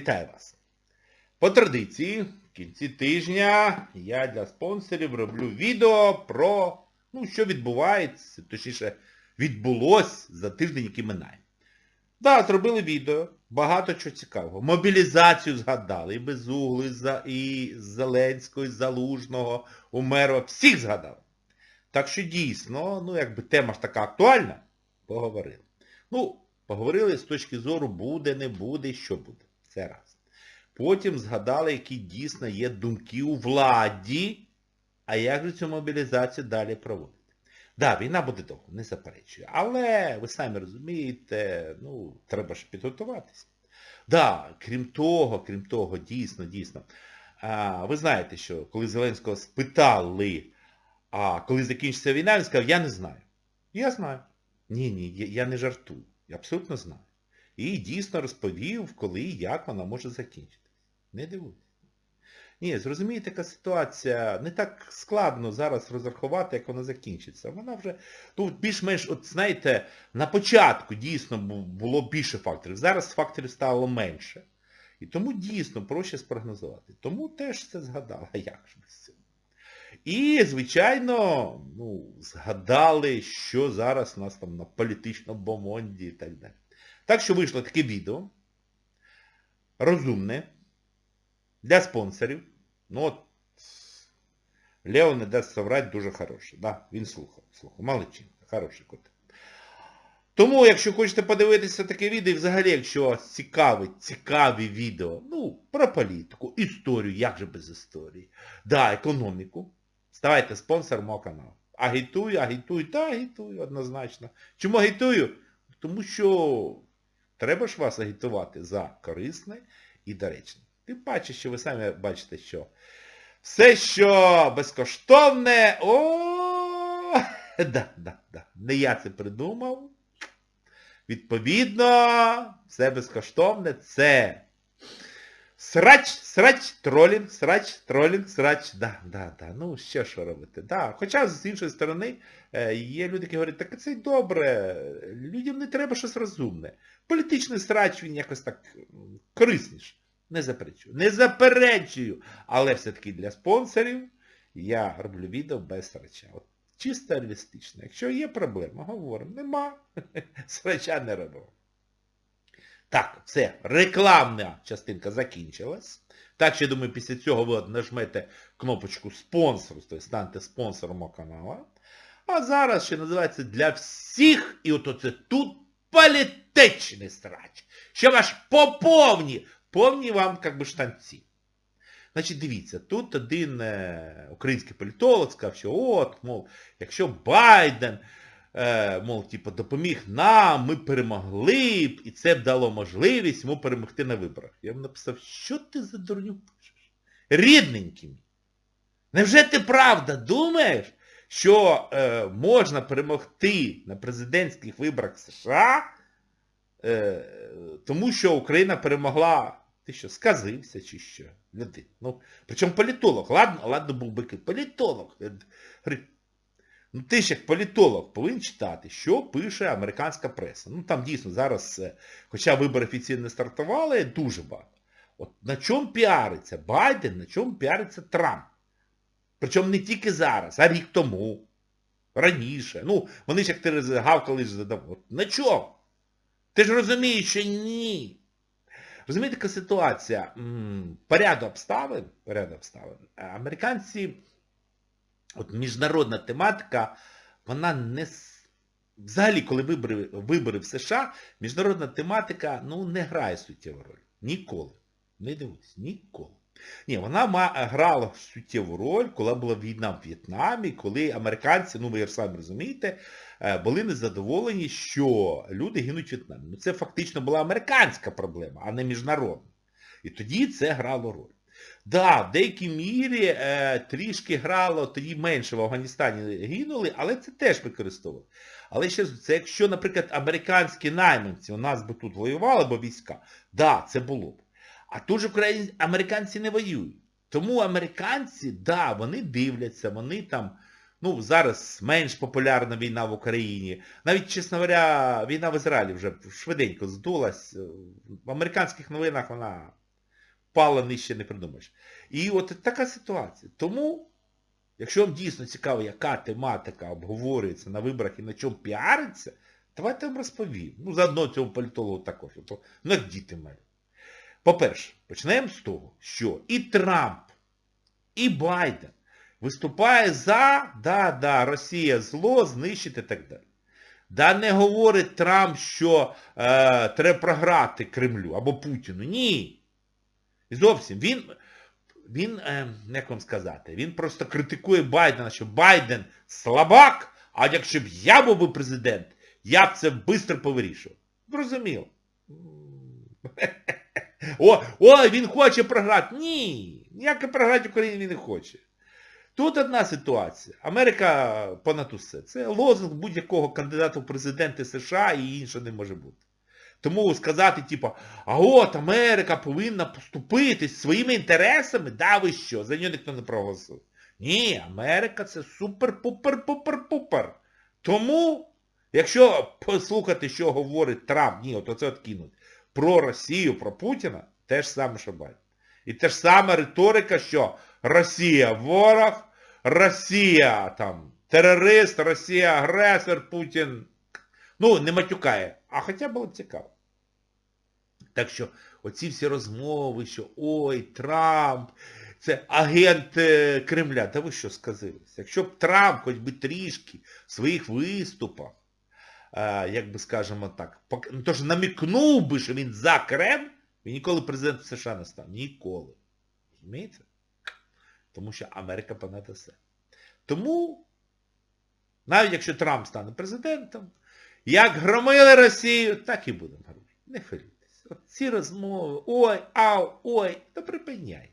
Вітаю вас! По традиції, в кінці тижня я для спонсорів роблю відео про, ну, що відбувається, точніше, відбулось за тиждень, який минає. Так, зробили відео, багато чого цікавого. Мобілізацію згадали, і Безуглу, і, Зеленського, і Залужного, Умерова, всіх згадали. Так що дійсно, ну якби тема ж така актуальна, поговорили. Ну, поговорили з точки зору буде, не буде, що буде. Це раз. Потім згадали, які дійсно є думки у владі, а як же цю мобілізацію далі проводити. Так, да, війна буде довго, не заперечую. Але ви самі розумієте, ну, треба ж підготуватися. Да, крім того, крім того, дійсно, дійсно. А, ви знаєте, що коли Зеленського спитали, а коли закінчиться війна, він сказав, я не знаю. Я знаю. Ні, ні, я, не жартую. Я абсолютно знаю. І дійсно розповів, коли і як вона може закінчитись. Не дивуйтесь. Ні, зрозумієте, яка ситуація, не так складно зараз розрахувати, як вона закінчиться. Вона вже, ну, більш-менш, от знаєте, на початку дійсно було більше факторів. Зараз факторів стало менше. І тому дійсно проще спрогнозувати. Тому теж це згадала, як ж без цього. І, звичайно, ну, згадали, що зараз у нас там на політичному бомонді і так далі. Так що вийшло таке відео. Розумне. Для спонсорів. Ну от Лео не дасть соврать дуже хороший. Да, він слухав. Слухав. Маличинка. Хороший кот. Тому, якщо хочете подивитися таке відео, і взагалі, якщо вас цікавить, цікаві відео, ну, про політику, історію, як же без історії, да, економіку, ставайте спонсором мого каналу. Агітую, агітую, та агітую, однозначно. Чому агітую? Тому що треба ж вас агітувати за корисне і доречне. Тим паче, що ви самі бачите, що все, що безкоштовне, о, да, да, да. Не я це придумав. Відповідно, все безкоштовне, це срач, срач, тролінг, срач, тролінг, срач. Да, да, да. Ну, ще що робити. Да. Хоча, з іншої сторони, е, є люди, які говорять, так це й добре, людям не треба щось розумне. Політичний срач, він якось так корисніше. Не заперечую. Не заперечую. Але все-таки для спонсорів я роблю відео без срача. От, чисто реалістично. Якщо є проблема, говоримо. Нема. Срача не робимо. Так, все, рекламна частинка закінчилась. Так що, я думаю, після цього ви нажмете кнопочку спонсор, тобто станьте спонсором мого каналу. А зараз ще називається для всіх, і от оце тут політичний срач. Що ваш поповні, повні вам як би штанці. Значить, дивіться, тут один е, український політолог сказав, що от, мов, якщо Байден, е, мов, типу, допоміг нам, ми перемогли б, і це б дало можливість йому перемогти на виборах. Я йому написав, що ти за дурню пишеш? Рідненький. Невже ти правда думаєш, що е, можна перемогти на президентських виборах США, е, тому що Україна перемогла, ти що, сказився чи що? Люди. Ну, причому політолог, ладно, ладно був би політолог. Ну ти ж як політолог повинен читати, що пише американська преса. Ну там дійсно зараз, е, хоча вибори офіційно не стартували, дуже багато. От на чому піариться Байден, на чому піариться Трамп? Причому не тільки зараз, а рік тому, раніше. Ну, вони ж як ти гавкали ж задав. На чому? Ти ж розумієш, що ні. Розумієте, яка ситуація? Поряд обставин, поряд обставин. Е, Американці, от міжнародна тематика, вона не... Взагалі, коли вибори, вибори в США, міжнародна тематика, ну, не грає суттєву роль. Ніколи. Не дивись, ніколи. Ні, вона грала суттєву роль, коли була війна в В'єтнамі, коли американці, ну ви ж самі розумієте, е, були незадоволені, що люди гинуть в В'єтнамі. Ну це фактично була американська проблема, а не міжнародна. І тоді це грало роль. Да, в деякій мірі е, трішки грало, тоді менше в Афганістані гинули, але це теж використовували. Але ще це якщо, наприклад, американські найманці у нас би тут воювали, бо війська, да, це було б. А тут українці, американці не воюють. Тому американці, да, вони дивляться, вони там, ну, зараз менш популярна війна в Україні. Навіть, чесно говоря, війна в Ізраїлі вже швиденько здулась. В американських новинах вона впала нижче не придумаєш. І от така ситуація. Тому, якщо вам дійсно цікаво, яка тематика обговорюється на виборах і на чому піариться, давайте вам розповім. Ну, заодно цьому політологу також. Ну, як діти малі. По-перше, почнемо з того, що і Трамп, і Байден виступає за, да, да, Росія зло, знищити і так далі. Да не говорить Трамп, що е, треба програти Кремлю або Путіну. Ні. Зовсім. Він, він е, як вам сказати, він просто критикує Байдена, що Байден слабак, а якщо б я був президент, я б це швидко повирішував. Зрозуміло. О, о, він хоче програти. Ні, ніяке програти Україні він не хоче. Тут одна ситуація. Америка понад усе. Це лозунг будь-якого кандидата в президенти США і інше не може бути. Тому сказати, типу, а от Америка повинна поступитись своїми інтересами, да ви що, за нього ніхто не проголосує. Ні, Америка це супер-пупер-пупер-пупер. Тому, якщо послухати, що говорить Трамп, ні, от оце от кинуть, про Росію, про Путіна, те ж саме, що Байден. І те ж саме риторика, що Росія ворог, Росія там терорист, Росія агресор, Путін. Ну, не матюкає. А хоча було б цікаво. Так що оці всі розмови, що ой, Трамп, це агент е, Кремля. Та ви що сказилися? Якщо б Трамп хоч би трішки в своїх виступах, як би скажемо так, ну, то ж намікнув би, що він за Кремль, він ніколи президентом США не став. Ніколи. Розумієте? Тому що Америка понад все. Тому, навіть якщо Трамп стане президентом, як громили Росію, так і будемо громити. Не хвилюйтесь. Ці розмови, ой, ау, ой, то припиняйте.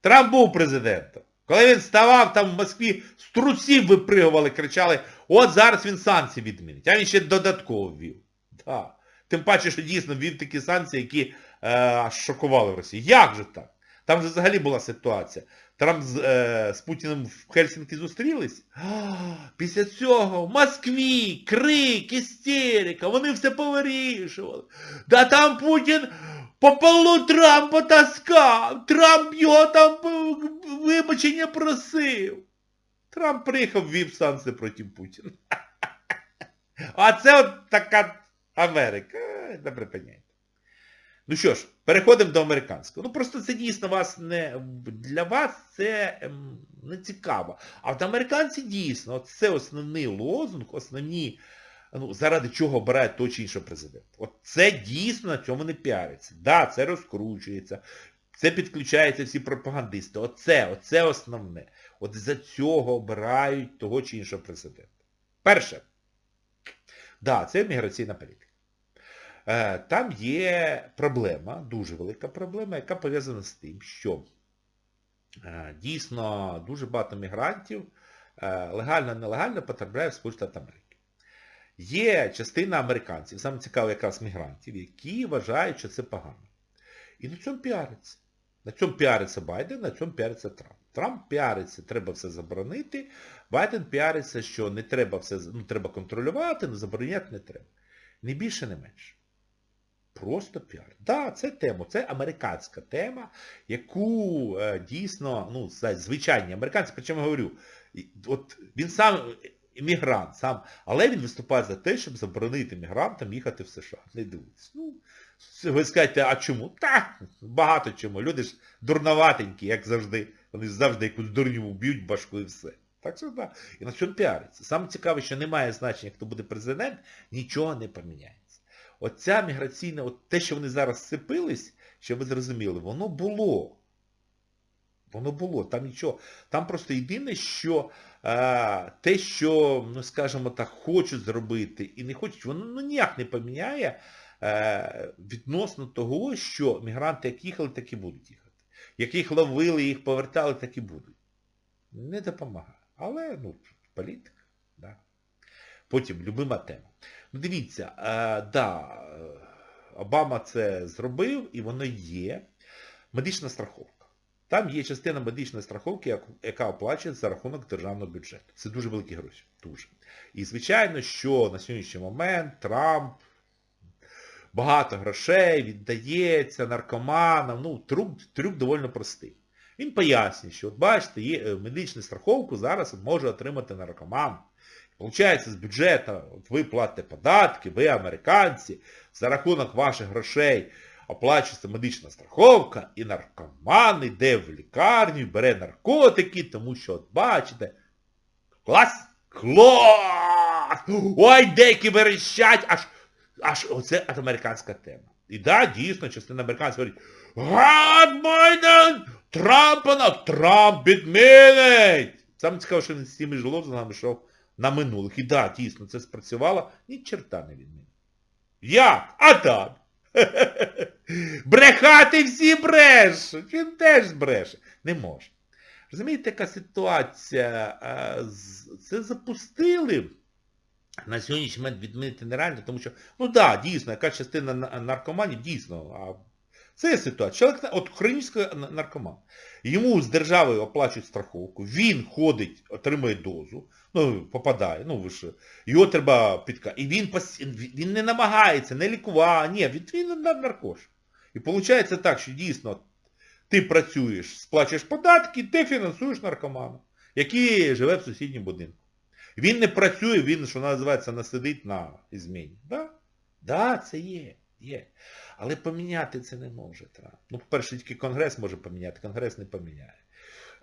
Трамп був президентом. Коли він ставав, там в Москві з трусів випригували, кричали, от зараз він санкції відмінить. А він ще додатково ввів. Да. Тим паче, що дійсно ввів такі санкції, які е, шокували Росію. Як же так? Там же взагалі була ситуація. Трамп з, е, з Путіним в Хельсінкі зустрілись. Після цього в Москві крик, істерика, вони все повирішували. Да там Путін по полу Трампа таскав. Трамп його там вибачення просив. Трамп приїхав ввів санкції проти Путіна. А це от така Америка. Не припиняйте. Ну що ж, переходимо до американського. Ну просто це дійсно вас не... Для вас це ем, не цікаво. А от американці дійсно, от це основний лозунг, основні, ну, заради чого обирають того чи іншого президента. От це дійсно на цьому не піариться. Да, це розкручується, це підключаються всі пропагандисти. Оце, оце основне. От за цього обирають того чи іншого президента. Перше. Да, це міграційна політика. Там є проблема, дуже велика проблема, яка пов'язана з тим, що дійсно дуже багато мігрантів легально-нелегально потрапляє в Сполучені Америки. Є частина американців, саме цікаво якраз мігрантів, які вважають, що це погано. І на цьому піариться. На цьому піариться Байден, на цьому піариться Трамп. Трамп піариться, треба все заборонити. Байден піариться, що не треба все, ну, треба контролювати, але забороняти не треба. Не більше, не менше. Просто піар. Так, да, це тема, це американська тема, яку е, дійсно, ну, звичайні американці, причому говорю, от він сам іммігрант, сам, але він виступає за те, щоб заборонити мігрантам їхати в США. Не дивіться. Ну, ви скажете, а чому? Так, багато чому. Люди ж дурноватенькі, як завжди. Вони завжди якусь дурню вб'ють башку і все. Так що так. І на чому піариться. Саме цікаве, що немає значення, хто буде президент, нічого не поміняється. Оця міграційна, от те, що вони зараз сцепились, щоб ви зрозуміли, воно було. Воно було, там нічого. Там просто єдине, що е, те, що, ну скажімо так, хочуть зробити і не хочуть, воно ну, ніяк не поміняє відносно того, що мігранти як їхали, так і будуть їхати. Як їх ловили, їх повертали, так і будуть. Не допомагає. Але, ну, політика, да. Потім, любима тема. Ну, дивіться, е, да, Обама це зробив, і воно є. Медична страховка. Там є частина медичної страховки, яка оплачується за рахунок державного бюджету. Це дуже великі гроші. Дуже. І звичайно, що на сьогоднішній момент Трамп багато грошей, віддається наркоманам. Ну, трюк, трюк доволі простий. Він пояснює, що от бачите, є е, медичну страховку зараз може отримати наркоман. Получається, з бюджету от ви платите податки, ви американці, за рахунок ваших грошей оплачується медична страховка, і наркоман йде в лікарню, бере наркотики, тому що, от бачите, клас, клас! Ой, деякі верещать, аж, аж оце американська тема. І да, дійсно, частина американців говорить, Гад Байден! Трампа на Трамп відмінить! Саме цікаво, що він з цими ж лозунгами йшов на минулих. І да, дійсно, це спрацювало, ні черта не відмінив. Як? А так. Брехати всі брешуть. Він теж бреше. Не може. Розумієте, яка ситуація? Це запустили. На сьогоднішній момент відмінити нереально, тому що, ну так, да, дійсно, яка частина наркоманів, дійсно, а це ситуація. Чоловік, от хронічний наркоман. Йому з держави оплачують страховку, він ходить, отримує дозу, ну, попадає, ну ви ж, його треба підка. І він, він не намагається, не лікувати, ні, він, він наркош. І виходить так, що дійсно ти працюєш, сплачуєш податки, ти фінансуєш наркомана, який живе в сусідньому будинку. Він не працює, він, що називається, насидить на зміні. Да? Да, це є, є. Але поміняти це не може Трамп. Ну, по-перше, тільки Конгрес може поміняти, Конгрес не поміняє.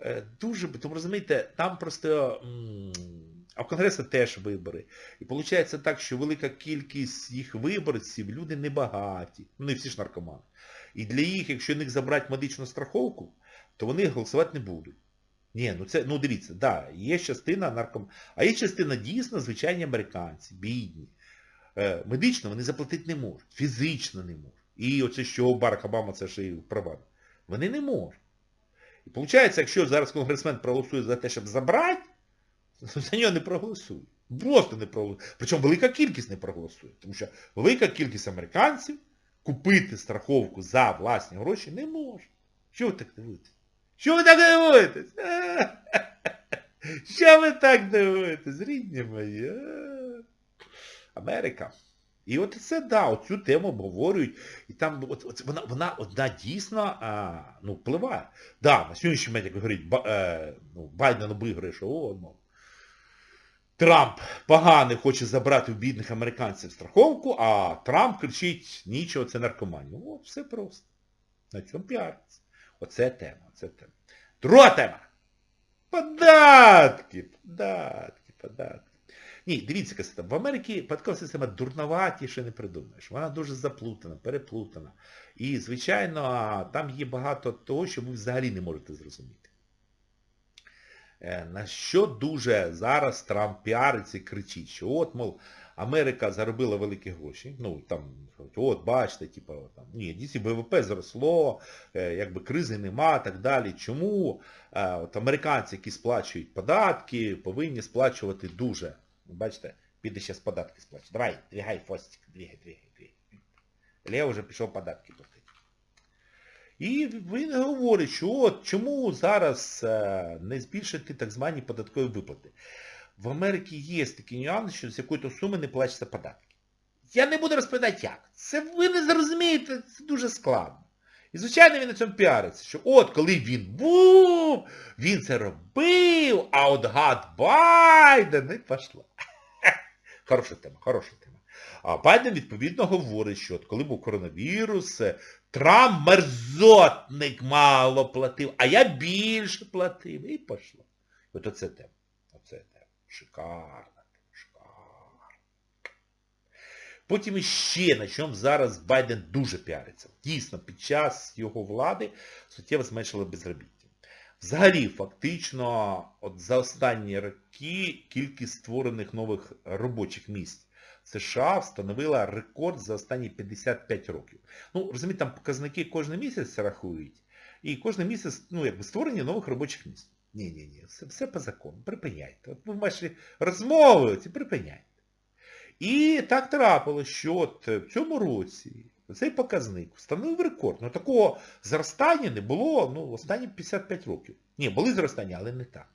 Е, Дуже, тому розумієте, там просто... А в Конгресі теж вибори. І виходить так, що велика кількість їх виборців, люди небагаті. Ну, не всі ж наркомани. І для їх, якщо них забрати медичну страховку, то вони голосувати не будуть. Ні, ну це, ну дивіться, да, є частина нарком... А є частина дійсно звичайні американці, бідні. Е, медично вони заплатити не можуть, фізично не можуть. І оце що Барак Обама це ж і впровадив. Вони не можуть. І виходить, якщо зараз конгресмен проголосує за те, щоб забрати, за нього не проголосують. Просто не проголосують. Причому велика кількість не проголосує. Тому що велика кількість американців купити страховку за власні гроші не може. Що ви так дивитесь? Що ви так дивитесь? Що ви так дивитесь, рідні мої? Америка. І от це, да, оцю тему обговорюють. І там от, от, вона, вона одна дійсно а, ну, впливає. Да, на сьогоднішній момент, як говорить, ба, е, ну, Байден обіграє, що о, ну, Трамп поганий хоче забрати у бідних американців страховку, а Трамп кричить, нічого, це наркоманія. О, все просто. На цьому піариться. Оце тема, оце тема. Друга тема. Податки, податки, податки. Ні, дивіться, яка система. В Америці податкова система дурноватіше не придумаєш. Вона дуже заплутана, переплутана. І, звичайно, там є багато того, що ви взагалі не можете зрозуміти. Е, На що дуже зараз Трамп піариться і кричить, що от, мов, Америка заробила великі гроші. Ну, там, от, бачите, типу, там, ні, дійсно ВВП зросло, е, якби кризи нема, так далі. Чому? Е, От американці, які сплачують податки, повинні сплачувати дуже. Бачите, піде зараз податки сплачувати. Давай, двигай фостик, двигай, двигай, двигай. Лео вже пішов податки платити. І він говорить, що от чому зараз е, не збільшити так звані податкові виплати. В Америці є такий нюанс, що з якої-то суми не плачуться податки. Я не буду розповідати як. Це ви не зрозумієте, це дуже складно. І, звичайно, він на цьому піариться, що от коли він був, він це робив, а от гад Байден і пішло. Хороша тема, хороша тема. А Байден, відповідно, говорить, що от коли був коронавірус, е, Трамп мерзотник мало платив, а я більше платив. І пішло. От оце тема. Оце тема. Шикарна. Потім іще, на чому зараз Байден дуже піариться. Дійсно, під час його влади суттєво зменшили безробіття. Взагалі, фактично, от за останні роки кількість створених нових робочих місць США встановила рекорд за останні 55 років. Ну, розумієте, там показники кожен місяць рахують, і кожен місяць, ну, якби створення нових робочих місць. Ні-ні-ні, все, все по закону, припиняйте. От ви ваші розмови, ці припиняйте. І так трапилось, що от в цьому році цей показник встановив рекорд. Ну такого зростання не було ну, останні 55 років. Ні, були зростання, але не так.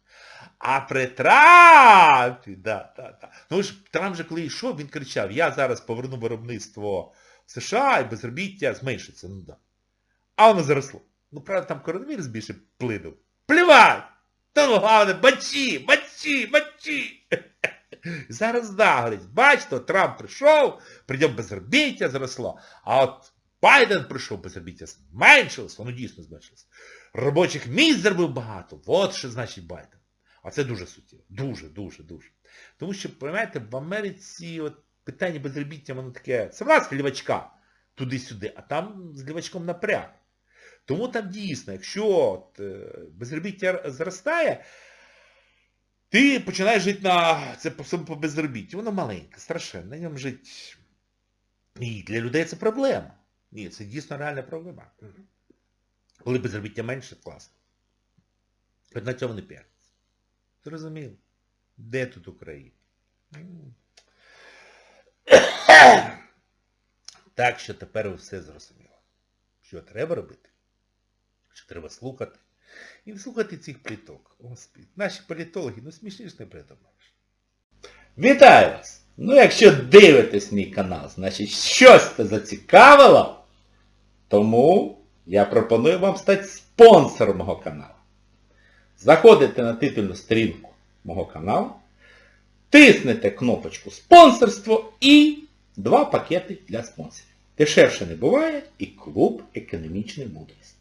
А при Трампі, да, да, да. Ну ж Трамп же коли йшов, він кричав, я зараз поверну виробництво США і безробіття зменшиться. Ну да. А воно заросло. Ну, правда, там коронавірус більше плинув. Плювать! Та ну, головне, бачі, бачі, бачі. Зараз да, говорить, бачите, Трамп прийшов, прийдемо безробіття зросло, а от Байден прийшов, безробіття зменшилось, воно дійсно зменшилось. Робочих місць зробив багато. От що значить Байден. А це дуже суттєво. Дуже, дуже, дуже. Тому що, розумієте, в Америці от питання безробіття, воно таке, це в нас лівачка туди-сюди, а там з лівачком напряг. Тому там дійсно, якщо от, е, безробіття зростає, ти починаєш жити на це по по безробітті. Воно маленьке, страшенно. На ньому жити. І для людей це проблема. Ні, це дійсно реальна проблема. Коли безробіття менше, класно. От на цьому не п'яться. Зрозуміло. Де тут Україна? Так що тепер ви все зрозуміло. Що треба робити? Що треба слухати? І слухати цих пліток. Господи, наші політологи, ну смішніше не придумаєш. Вітаю вас! Ну, якщо дивитесь мій канал, значить щось це зацікавило, тому я пропоную вам стати спонсором мого каналу. Заходите на титульну сторінку мого каналу, тиснете кнопочку спонсорство і два пакети для спонсорів. Дешевше не буває і клуб економічної мудрості.